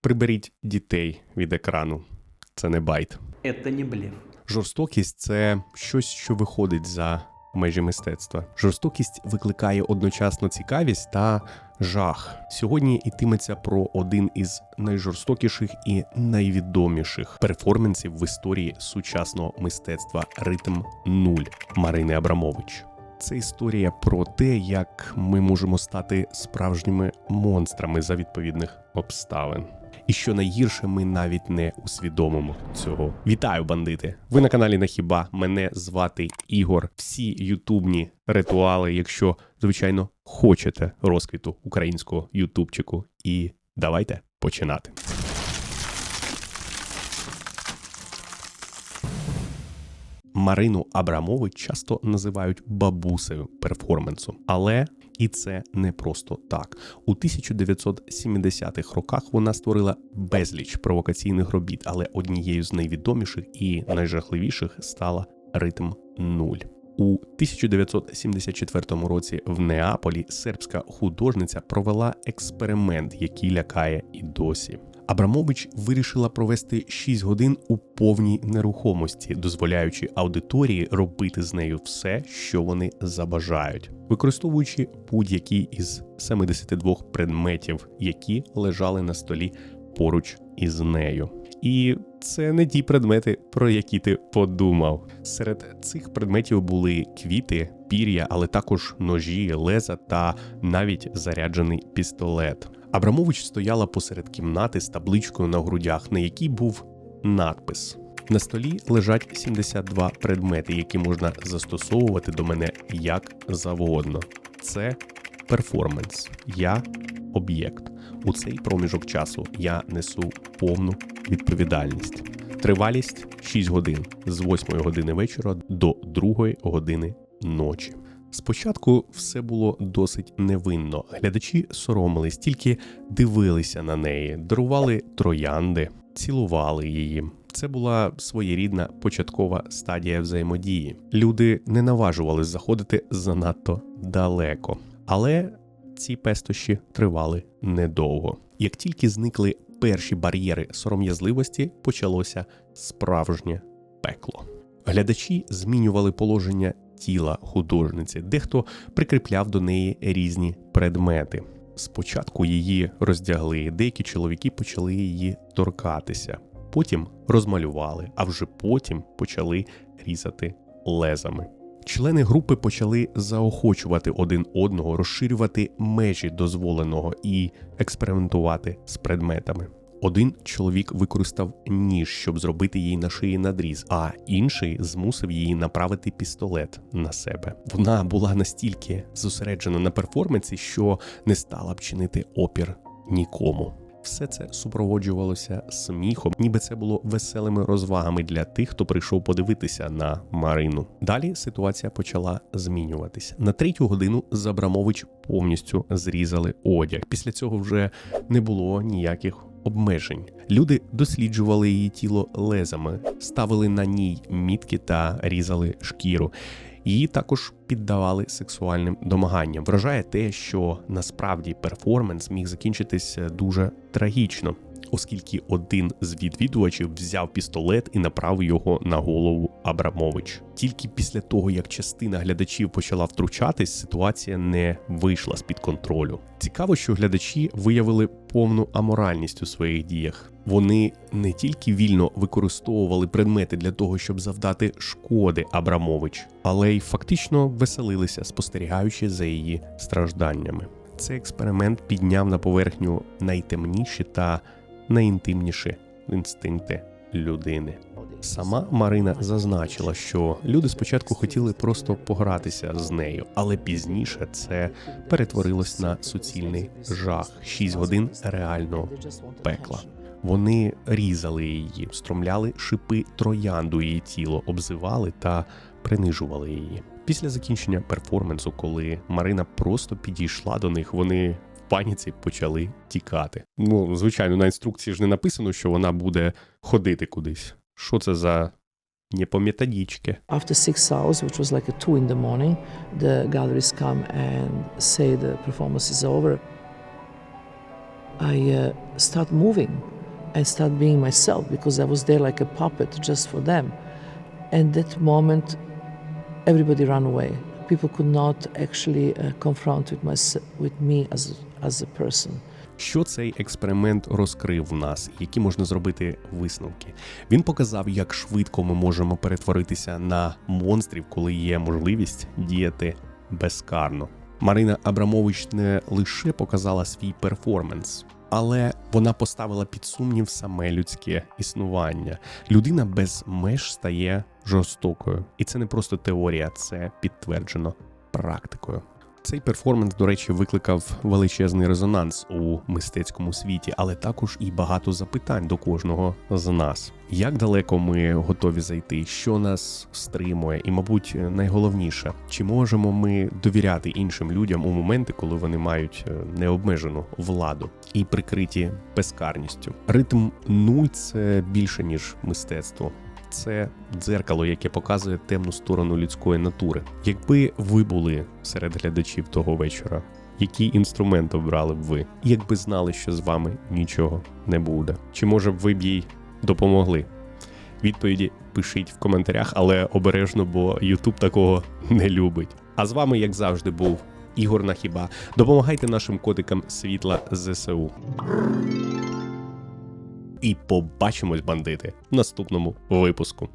Приберіть дітей від екрану. Це не байт. Это не блеф. Жорстокість це щось, що виходить за межі мистецтва. Жорстокість викликає одночасно цікавість та жах. Сьогодні йтиметься про один із найжорстокіших і найвідоміших перформансів в історії сучасного мистецтва Ритм Нуль Марини Абрамович. Це історія про те, як ми можемо стати справжніми монстрами за відповідних обставин. І що найгірше, ми навіть не усвідомимо цього. Вітаю, бандити! Ви на каналі Нахіба. Мене звати Ігор. Всі ютубні ритуали, якщо звичайно хочете розквіту українського ютубчику. І давайте починати. Марину Абрамович часто називають бабусею перформансу, але і це не просто так. У 1970-х роках вона створила безліч провокаційних робіт, але однією з найвідоміших і найжахливіших стала ритм нуль. У 1974 році в Неаполі сербська художниця провела експеримент, який лякає і досі. Абрамович вирішила провести 6 годин у повній нерухомості, дозволяючи аудиторії робити з нею все, що вони забажають, використовуючи будь-які із 72 предметів, які лежали на столі поруч із нею. І це не ті предмети, про які ти подумав. Серед цих предметів були квіти, пір'я, але також ножі, леза та навіть заряджений пістолет. Абрамович стояла посеред кімнати з табличкою на грудях, на якій був надпис. На столі лежать 72 предмети, які можна застосовувати до мене як завгодно. Це перформанс. Я об'єкт. У цей проміжок часу я несу повну відповідальність. Тривалість 6 годин з 8 години вечора до 2 години ночі. Спочатку все було досить невинно. Глядачі соромились, тільки дивилися на неї, дарували троянди, цілували її. Це була своєрідна початкова стадія взаємодії. Люди не наважувались заходити занадто далеко, але ці пестощі тривали недовго. Як тільки зникли перші бар'єри сором'язливості, почалося справжнє пекло. Глядачі змінювали положення тіла художниці, дехто прикріпляв до неї різні предмети. Спочатку її роздягли, деякі чоловіки почали її торкатися, потім розмалювали, а вже потім почали різати лезами. Члени групи почали заохочувати один одного, розширювати межі дозволеного і експериментувати з предметами. Один чоловік використав ніж, щоб зробити їй на шиї надріз, а інший змусив її направити пістолет на себе. Вона була настільки зосереджена на перформансі, що не стала б чинити опір нікому. Все це супроводжувалося сміхом, ніби це було веселими розвагами для тих, хто прийшов подивитися на Марину. Далі ситуація почала змінюватися. На третю годину Забрамович повністю зрізали одяг. Після цього вже не було ніяких обмежень. Люди досліджували її тіло лезами, ставили на ній мітки та різали шкіру. Її також піддавали сексуальним домаганням. Вражає те, що насправді перформанс міг закінчитись дуже трагічно, оскільки один з відвідувачів взяв пістолет і направив його на голову Абрамович. Тільки після того, як частина глядачів почала втручатись, ситуація не вийшла з під контролю. Цікаво, що глядачі виявили повну аморальність у своїх діях. Вони не тільки вільно використовували предмети для того, щоб завдати шкоди Абрамович, але й фактично веселилися, спостерігаючи за її стражданнями. Цей експеримент підняв на поверхню найтемніші та найінтимніші інстинкти людини. Сама Марина зазначила, що люди спочатку хотіли просто погратися з нею, але пізніше це перетворилось на суцільний жах. Шість годин реального пекла. Вони різали її, стромляли шипи троянду її тіло, обзивали та принижували її. Після закінчення перформансу, коли Марина просто підійшла до них, вони паніці почали тікати. Ну, звичайно, на інструкції ж не написано, що вона буде ходити кудись. Що це за не по методичці? After six hours, which was like a two in the morning, the galleries come and say the performance is over. I uh, start moving and start being myself because I was there like a puppet just for them. And that moment, everybody ran away. People could not actually uh, confront with, my, with me as, as a person. Що цей експеримент розкрив в нас, які можна зробити висновки? Він показав, як швидко ми можемо перетворитися на монстрів, коли є можливість діяти безкарно. Марина Абрамович не лише показала свій перформанс, але вона поставила під сумнів саме людське існування. Людина без меж стає жорстокою, і це не просто теорія, це підтверджено практикою. Цей перформанс, до речі, викликав величезний резонанс у мистецькому світі, але також і багато запитань до кожного з нас. Як далеко ми готові зайти, що нас стримує, і, мабуть, найголовніше, чи можемо ми довіряти іншим людям у моменти, коли вони мають е, необмежену владу і прикриті безкарністю? Ритм нуль це більше ніж мистецтво це дзеркало, яке показує темну сторону людської натури. Якби ви були серед глядачів того вечора, який інструмент обрали б ви, І якби знали, що з вами нічого не буде? Чи може б ви б їй допомогли? Відповіді пишіть в коментарях, але обережно, бо YouTube такого не любить. А з вами, як завжди, був Ігор Нахіба. Допомагайте нашим котикам світла ЗСУ. І побачимось, бандити, в наступному випуску.